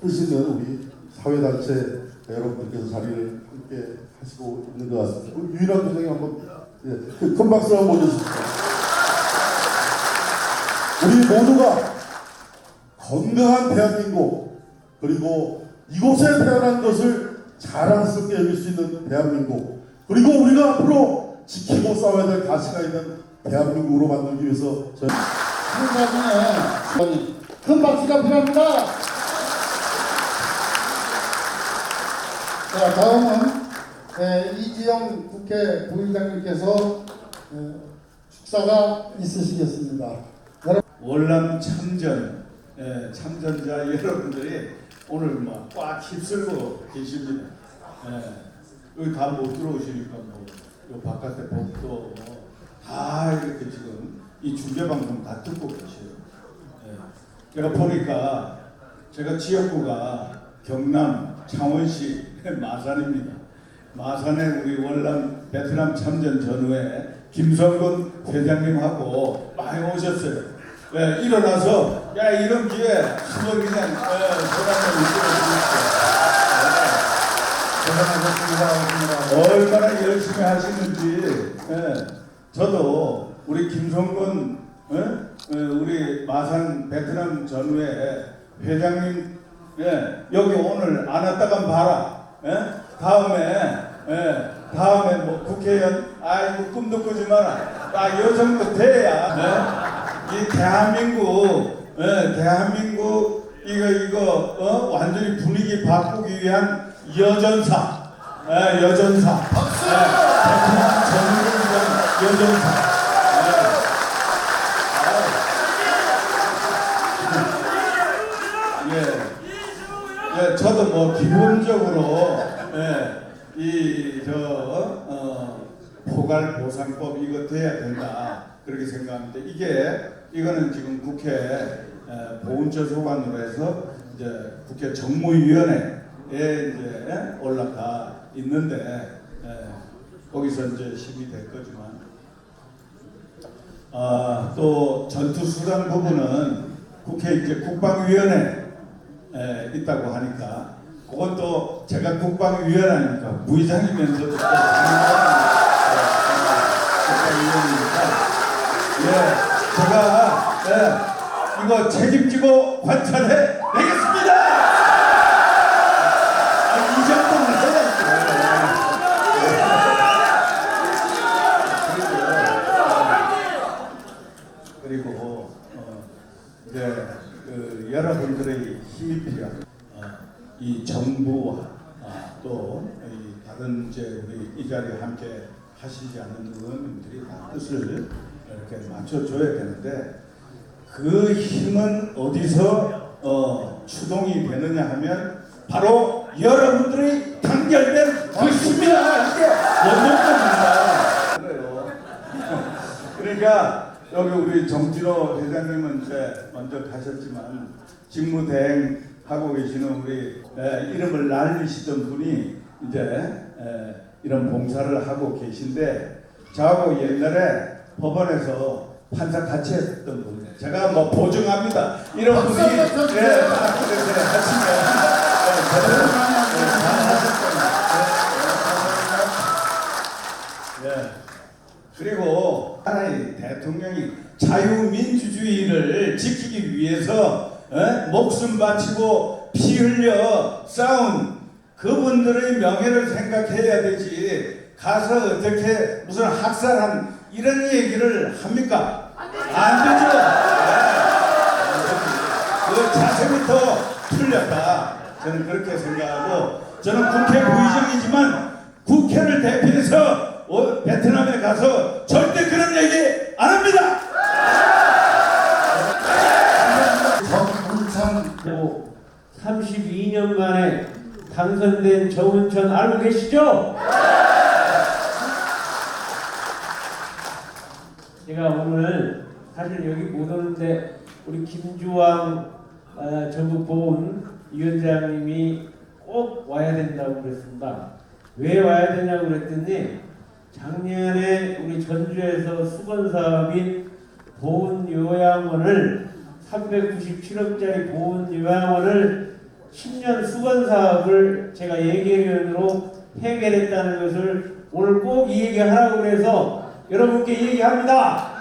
뜻 있는 우리 사회단체 여러분들께서 자리를 함께 하시고 있는 것 같습니다. 유일한 교장님 한번 예, 그큰 박수 한번 보내주십시오. 우리 모두가 건강한 대한민국 그리고 이곳에 태어난 것을 자랑스럽게 여길 수 있는 대한민국 그리고 우리가 앞으로 지키고 싸워야 될 가치가 있는 대한민국으로 만들기 위해서 저희 큰 박수가 필요합니다. 자, 다음은 에, 이지영 국회 부의장님께서 에, 축사가 있으시겠습니다. 월남 참전 예, 참전자 여러분들이 오늘 막꽉 휩쓸고 계십니다. 예, 여기 다 못 들어오시니까 뭐, 요 바깥에 복도 뭐, 다 이렇게 지금 이 중계 방송 다 듣고 계셔요. 예, 제가 보니까 제가 지역구가 경남 창원시 마산입니다. 마산에 우리 월남 베트남 참전 전후에 김성근 회장님하고 많이 오셨어요. 예, 일어나서 야 이런 기회 한번 그냥 예, 전화를 고생하셨습니다. 얼마나 열심히 하시는지 예, 저도 우리 김성근 예? 예, 우리 마산 베트남 전후에 회장님 예, 여기 오늘 안 왔다간 봐라 예? 다음에 예, 다음에 뭐 국회의원 아이고 꿈도 꾸지 마라 딱요 정도 돼야 예? 이 대한민국 예, 대한민국 이거 이거 어? 완전히 분위기 바꾸기 위한 여전사 예, 여전사 예, 베트남 전후를 위한 여전사 예. 예, 저도 뭐 기본적으로 예, 이저 어, 포괄 보상법 이거 돼야 된다. 그렇게 생각하는데 이게 이거는 지금 국회 에, 보훈처 소관으로 해서 이제 국회 정무위원회에 이제 올라가 있는데 예, 거기서 이제 심의 될 거지만. 아, 또 전투 수단 부분은 국회 이제 국방위원회 에, 있다고 하니까 그것도 제가 국방위원회니까 부의장이면서도 또 국방위원이니까 예, 제가 예, 이거 책임지고 관찰해 내겠습니다. 아, 이 정도는 해야죠. 그리고 어, 이제 그 여러분들의 힘이 필요한 어, 이 정부와 어, 또이 다른 이제 우리 이 자리에 함께 하시지 않는 의원님들이 다 뜻을 이렇게 맞춰줘야 되는데 그 힘은 어디서 어, 추동이 되느냐 하면 바로 여러분들이 단결된 그 힘이야 이게 원동력입니다. 그래요. 그러니까 여기 우리 정진호 회장님은 이제 먼저 가셨지만 직무 대행 하고 계시는 우리 에, 이름을 날리시던 분이 이제 에, 이런 봉사를 하고 계신데 저하고 옛날에 법원에서 판사 같이 했던 분 제가 뭐 보증합니다. 이런 분이 예, 하시면. 그리고 나라의 대통령이 자유민주주의를 지키기 위해서 에? 목숨 바치고 피 흘려 싸운 그분들의 명예를 생각해야 되지 가서 어떻게 무슨 학살한 이런 얘기를 합니까? 안 되죠. 네. 그 자세부터 틀렸다. 저는 그렇게 생각하고 저는 국회 부의장이지만 국회를 대표해서 어, 베트남에 가서 절대 그런 얘기 안 합니다. 정문창 또 32년 만에 당선된 정은천 알고 계시죠? 제가 오늘 사실 여기 못 오는데 우리 김주왕 어, 전북 보훈 위원장님이 꼭 와야 된다고 그랬습니다. 왜 와야 되냐고 그랬더니 작년에 우리 전주에서 수건 사업인 보훈 요양원을 397억짜리 보훈 요양원을 10년 수건 사업을 제가 예결위원으로 해결했다는 것을 오늘 꼭 이 얘기 하라고 그래서 여러분께 얘기합니다.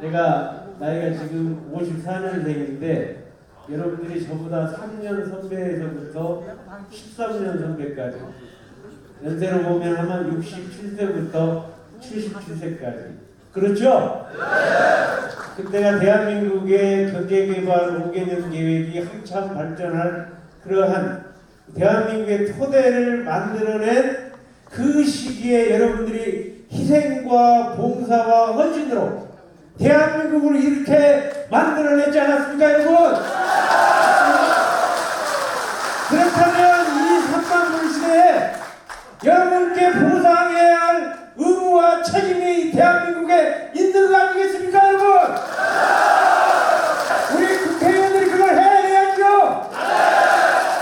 내가 나이가 지금 54년 생인데 여러분들이 저보다 3년 선배에서부터 13년 선배까지 연세로 보면 하면 67세부터 77세까지 그렇죠? 그때가 대한민국의 경제개발 5개년 계획이 한참 발전할 그러한 대한민국의 토대를 만들어낸 그 시기에 여러분들이 희생과 봉사와 헌신으로 대한민국을 이렇게 만들어냈지 않았습니까 여러분? 그렇다면 이 삼만불 시대에 여러분께 보상해야 할 의무와 책임이 대한민국에 있는 거 아니겠습니까 여러분? 우리 국회의원들이 그걸 해야죠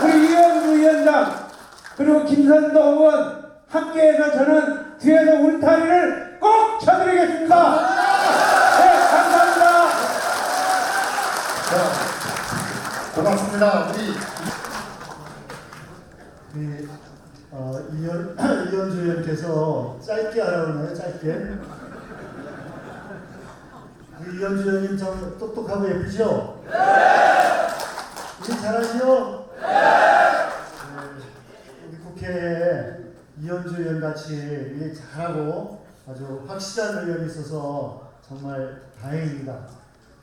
우리 이현주 위원장 그리고 김선도 의원 함께해서 저는 뒤에서 울타리를 꼭 쳐드리겠습니다 네 감사합니다 고맙습니다. 우리 우리 어, 이현 이현주 의원께서 짧게 하라고 하나요? 짧게. 우리 똑똑하고 예쁘죠? 일 잘하시죠? 우리 국회에 이현주 의원 같이 일 잘하고 아주 확실한 의원이 있어서 정말 다행입니다.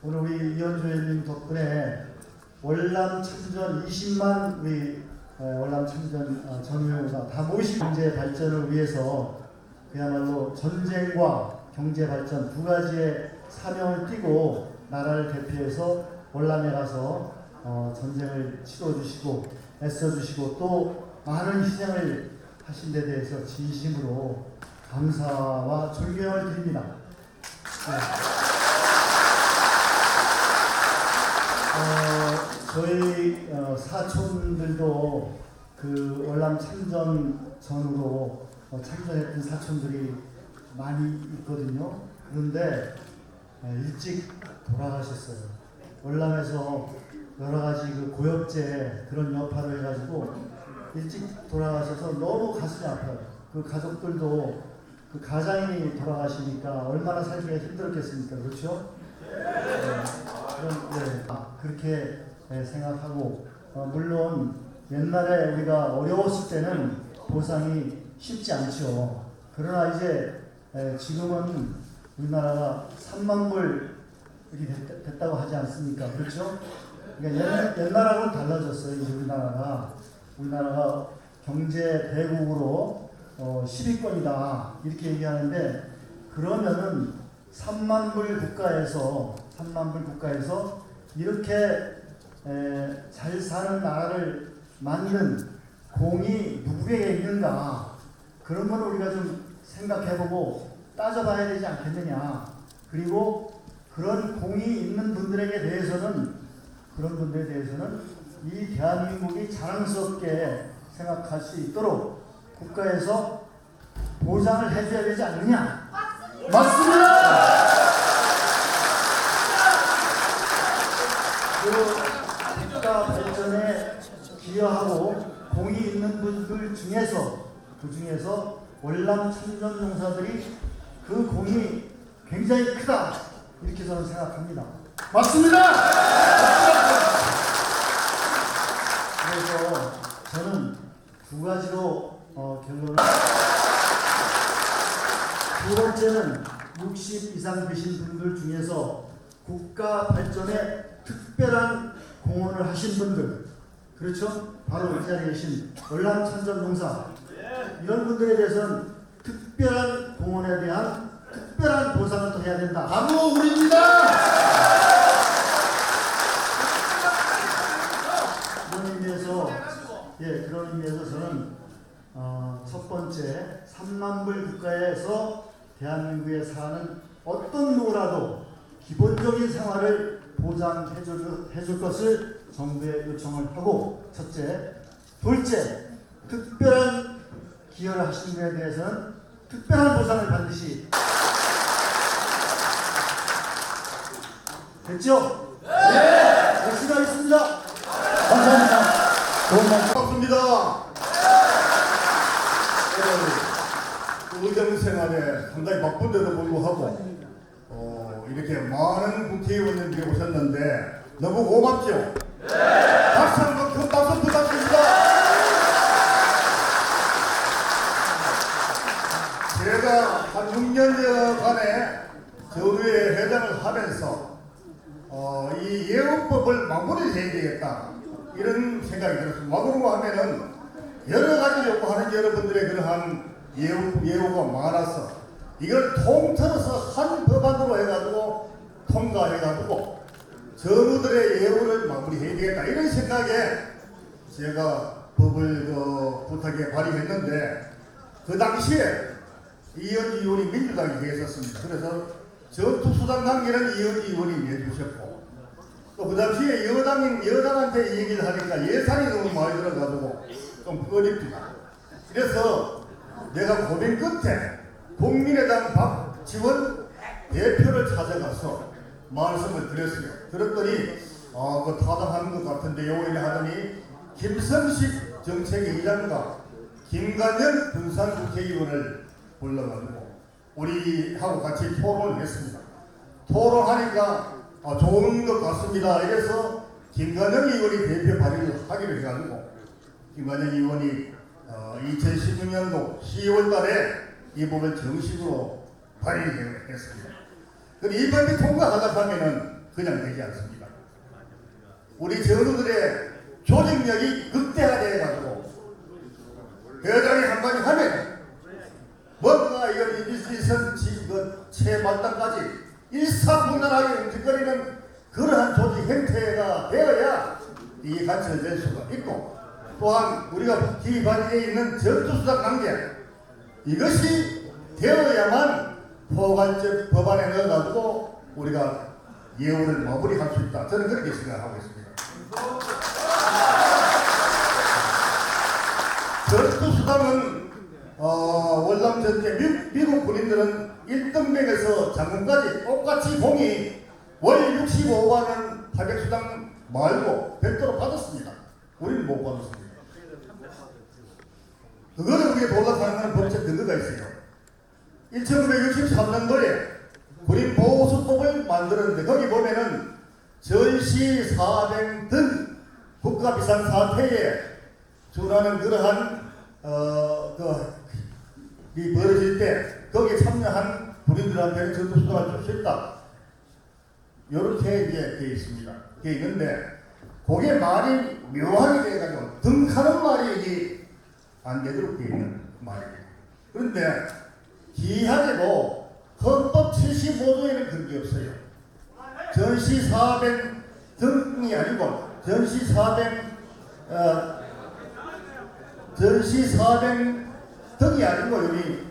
오늘 우리 이현주 의원님 덕분에 월남 참전 20만 우리 에, 월남 참전 어, 전우회가 다 모이신 경제 발전을 위해서 그야말로 전쟁과 경제 발전 두 가지의 사명을 띠고 나라를 대표해서 월남에 가서 어, 전쟁을 치러주시고 애써주시고 또 많은 희생을 하신 데 대해서 진심으로 감사와 존경을 드립니다. 네. 어, 저희 어, 사촌들도 그 월남 참전 전으로 어, 참전했던 사촌들이 많이 있거든요. 그런데 에, 일찍 돌아가셨어요. 월남에서 여러 가지 그 고엽제 그런 여파를 해가지고 일찍 돌아가셔서 너무 가슴이 아파요. 그 가족들도 그 가장이 돌아가시니까 얼마나 살기가 힘들었겠습니까? 그렇죠? 그런, 네, 아, 그렇게 네, 생각하고 어, 물론 옛날에 우리가 어려웠을 때는 보상이 쉽지 않죠. 그러나 이제 에, 지금은 우리나라가 3만 불 이렇게 됐, 됐다 고 하지 않습니까? 그렇죠? 그러니까 옛, 옛날하고는 달라졌어요. 우리나라가 우리나라가 경제 대국으로 어, 10위권이다 이렇게 얘기하는데 그러면은 3만 불 국가에서 3만 불 국가에서 이렇게 에, 잘 사는 나라를 만든 공이 누구에게 있는가 그런 걸 우리가 좀 생각해보고 따져봐야 되지 않겠느냐. 그리고 그런 공이 있는 분들에게 대해서는 그런 분들에 대해서는 이 대한민국이 자랑스럽게 생각할 수 있도록 국가에서 보장을 해줘야 되지 않느냐. 맞습니다. 그 국가 발전에 기여하고 공이 있는 분들 중에서 그 중에서 월남 참전 용사들이 그 공이 굉장히 크다 이렇게 저는 생각합니다. 맞습니다. 그래서 저는 두 가지로 어, 결론을 두 번째는 60 이상 되신 분들 중에서 국가 발전에 특별한 공헌을 하신 분들 그렇죠? 바로 이 자리에 계신 월남 참전 농사 이런 분들에 대해서는 특별한 공헌에 대한 특별한 보상을 또 해야 된다. 바로 우리입니다. 그런 의미에서 예 그런 의미에서 저는 어, 첫 번째 3만 불 국가에서 대한민국에 사는 어떤 누구라도 기본적인 생활을 보장해 줄, 해줄 것을 정부에 요청을 하고 첫째 둘째 특별한 기여를 하신 분에 대해서는 특별한 보상을 반드시 됐죠? 네! 열심히 하겠습니다. 감사합니다. 좋은 말씀. 반갑습니다. 네, 의정 생활에 상당히 바쁜데도 불구하고 어, 이렇게 많은 국회의원님들이 오셨는데 너무 고맙죠? 박수 한번 큰 박수 부탁드립니다. 제가 한 6년여간에 저의회 회장을 하면서 어, 이 예우법을 마무리해야 되겠다 이런 생각이 들었습니다. 마무리고 하면은 여러 가지 요구하는 여러분들의 그러한 예우, 예우가 많아서 이걸 통틀어서 한 법안으로 해가지고 통과해가지고 전우들의 예우를 마무리해야 되겠다 이런 생각에 제가 법을 그 부탁에 발의했는데 그 당시에 이현지 의원이 민주당에 계셨습니다. 그래서 전투수단 관계는 이현지 의원이 내주셨고 또 그 당시에 여당인 여당한테 이 얘기를 하니까 예산이 너무 많이 들어가지고 좀 꺼립니다. 그래서 내가 고민 끝에 국민의당 박지원 대표를 찾아가서 말씀을 드렸어요. 그랬더니 어, 그 타당한 것 같은데 요일 하더니 김성식 정책위의장과 김관현 분산국회의원을 불러가지고 우리하고 같이 토론을 했습니다. 토론하니까 어, 좋은 것 같습니다. 이래서 김관영 의원이 대표 발의를 하기로 해가지고 김관영 의원이 어, 2016년도 10월 달에 이 법을 정식으로 발의했습니다. 그럼 이 법이 통과하다 하면은 그냥 되지 않습니다. 우리 전우들의 조직력이 극대화되어가지고 회장이 한마디 하면 뭔가 이걸 일선 그 최말단까지 일사분란하게 움직거리는 그러한 조직 형태가 되어야 이 가치를 낼 수가 있고 또한 우리가 기반에 있는 전투수단 관계 이것이 되어야만 포괄적 법안에 넣어가지고 우리가 예우를 마무리할 수 있다. 저는 그렇게 생각하고 있습니다. 전투수단은 미, 미국 군인들은 1등병에서 장군까지 똑같이 봉이 월 65만 원 타격수당 말고 별도로 받았습니다. 우리는 못 받았습니다. 그거는 우리가 돌아가는 건 법적 근거가 있어요. 1963년도에 군인 보호수법을 만들었는데 거기 보면은 전시 사병 등 국가 비상 사태에 준하는 그러한 어 그 이 벌어질 때 거기에 참여한 군인들한테는 전투수가 좋겠다. 이렇게 이제 되어 있습니다. 되어 있는데 그게 말이 묘하게 돼가지고 등하는 말이 이게 안 되도록 되어 있는 말이에요. 그런데 기하게도 헌법 75조에는 그런 게 없어요. 전시 400 등이 아니고 전시 400 어, 전시 400 덕이 아니고 여기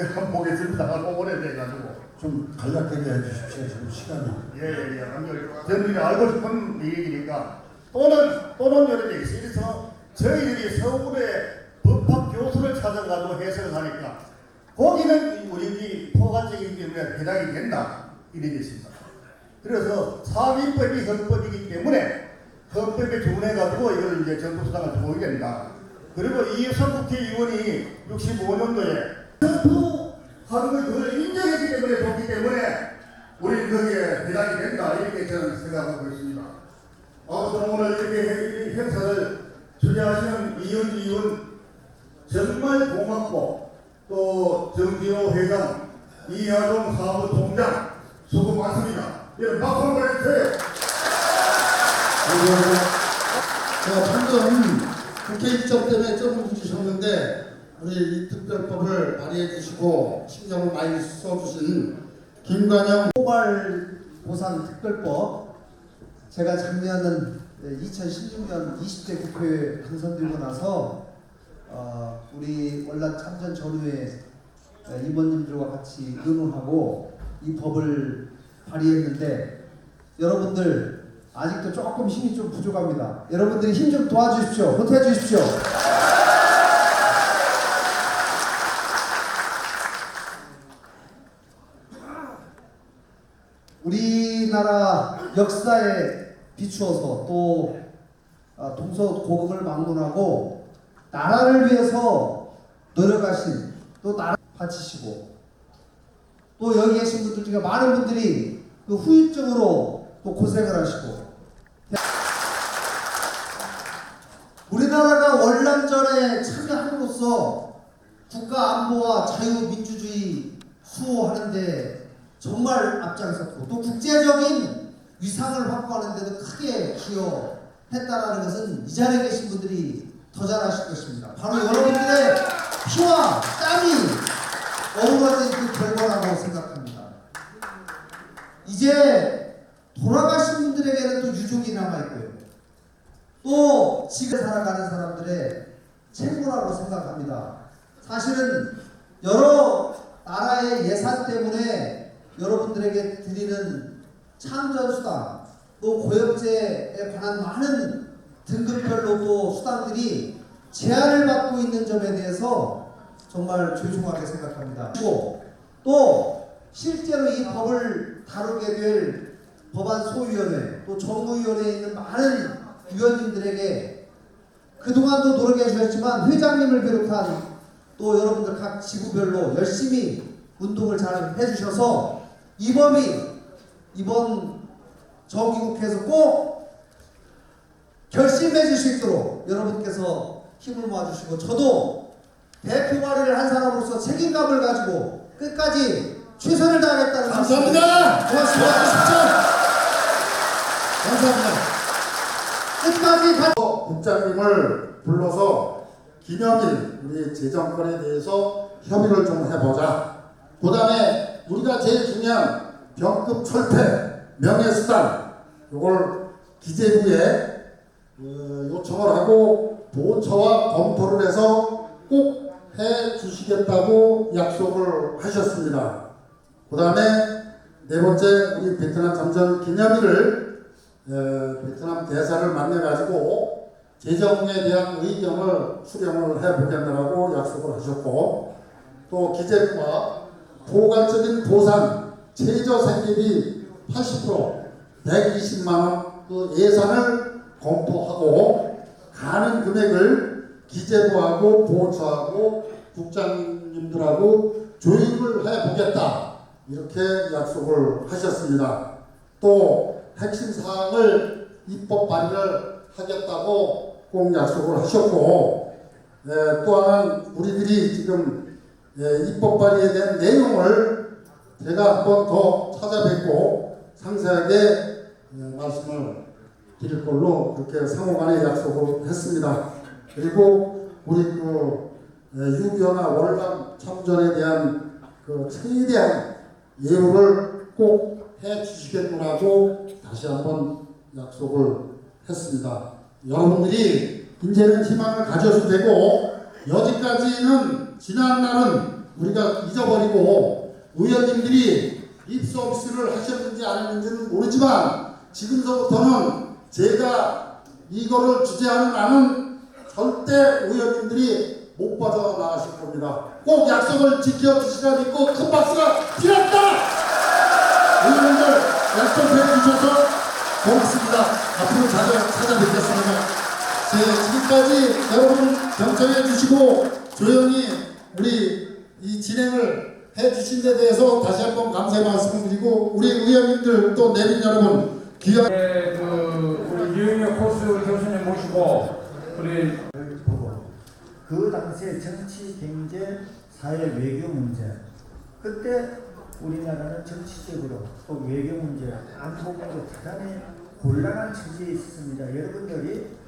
한번 보겠습니다. 오래돼가지고. 좀 간략하게 해주십시오. 지금 시간이. 예, 예, 예. 저희들이 알고 싶은 얘기니까 또는 또는 이런 얘기 있어서 저희들이 서울에 법학 교수를 찾아가지고 해설을 하니까 거기는 우리들이 포괄적이기 때문에 해당이 된다 이런 게 있습니다. 그래서 사업입법이 헌법이기 때문에 헌법에 준해가지고 이걸 이제 정부 수당을 보게 된다. 그리고 이유선 국회의원이 65년도에 전투하는 걸 그걸 인정했기 때문에 좋기 때문에 우리 거기에 해당이 된다 이렇게 저는 생각하고 있습니다. 아무튼 오늘 이렇게 행사를 주재하시는 이현주 의원 정말 고맙고 또 정기호 회장 이하동 사무총장 수고 많습니다. 여러분 박수 한번 해주세요. 제가 방 금 국회 일정 때문에 조금 늦으셨는데 우리 이 특별법을 발의해 주시고 신경을 많이 써주신 김관영 포괄 보상 특별법 제가 작년은 2016년 20대 국회에 당선되고 나서 어, 우리 월남 참전 전후회 임원님들과 같이 의논하고 이 법을 발의했는데 여러분들 아직도 조금 힘이 좀 부족합니다. 여러분들이 힘 좀 도와주십시오. 보태해 주십시오. 우리나라 역사에 비추어서 또 아, 동서고금을 막론하고 나라를 위해서 노력하신 또 나라 바치시고 또 여기 계신 분들 중에 많은 분들이 그 후유증으로 또 고생을 하시고 우리나라가 월남전에 참여함으로써 국가 안보와 자유민주주의 수호하는데 정말 앞장섰고 또 국제적인 위상을 확보하는 데도 크게 기여했다라는 것은 이 자리에 계신 분들이 더 잘하실 것입니다. 바로 여러분들의 피와 땀이 어우러진 그 결과라고 생각합니다. 이제 돌아가신 분들에게는 또 유족이 남아있고요. 또 지금 살아가는 사람들의 책무라고 생각합니다. 사실은 여러 나라의 예산 때문에 여러분들에게 드리는 참전수당 또 고엽제에 관한 많은 등급별로 또 수당들이 제한을 받고 있는 점에 대해서 정말 죄송하게 생각합니다. 그리고 또 실제로 이 법을 다루게 될 법안 소위원회 또 정무위원회에 있는 많은 위원님들에게 그동안도 노력해 주셨지만 회장님을 비롯한 또 여러분들 각 지구별로 열심히 운동을 잘 해주셔서 이 법이 이번 정기국회에서 꼭 결심해 주실 수 있도록 여러분께서 힘을 모아주시고 저도 대표 발의를 한 사람으로서 책임감을 가지고 끝까지 최선을 다하겠다는 감사합니다. 고맙습니다. 감사합니다. 끝까지 가... 국장님을 불러서 기념일 우리 재정권에 대해서 협의를 좀 해보자. 그 다음에 우리가 제일 중요한 병급 철폐, 명예수당 이걸 기재부에 어, 요청을 하고 보처와 검토를 해서 꼭 해 주시겠다고 약속을 하셨습니다. 그 다음에 네 번째 우리 베트남 참전 기념일을 에, 베트남 대사를 만나가지고 재정에 대한 의견을 수렴을 해보겠다고 약속을 하셨고 또 기재부가 포괄적인 보상 최저 생계비 80% 120만 원 그 예산을 검토하고 가는 금액을 기재부하고 보호처하고 국장님들하고 조율을 해보겠다 이렇게 약속을 하셨습니다. 또 핵심 사항을 입법 발의를 하겠다고 꼭 약속을 하셨고 예, 또 하나는 우리들이 지금 예, 입법 발의에 대한 내용을 제가 한 번 더 찾아뵙고 상세하게 예, 말씀을 드릴 걸로 그렇게 상호간에 약속을 했습니다. 그리고 우리 그 예, 유교나 월남 참전에 대한 그 최대한 예우를 꼭 해 주시겠구나고 다시 한번 약속을 했습니다. 여러분들이 이제는 희망을 가져도 되고 여지까지는 지난 날은 우리가 잊어버리고 의원님들이 입서비스를 하셨는지 안 했는지는 모르지만 지금서부터는 제가 이거를 주재하는 나는 절대 의원님들이 못 빠져나가실 겁니다. 꼭 약속을 지켜주시라 믿고 큰 박수가 필요합니다. 고맙습니다. 앞으로 자주 찾아뵙겠습니다. 네, 지금까지 여러분 경청해 주시고 조용히 우리 이 진행을 해 주신 데 대해서 다시 한번 감사의 말씀을 드리고 우리 의원님들 또 내빈 여러분 귀한 네, 그 우리 유영혁 코스 교수님 모시고 우리 보고 그 당시에 정치, 경제, 사회, 외교 문제 그때 우리나라는 정치적으로 또 외교 문제, 안보 문제 대단히 곤란한 처지에 있었습니다. 여러분들이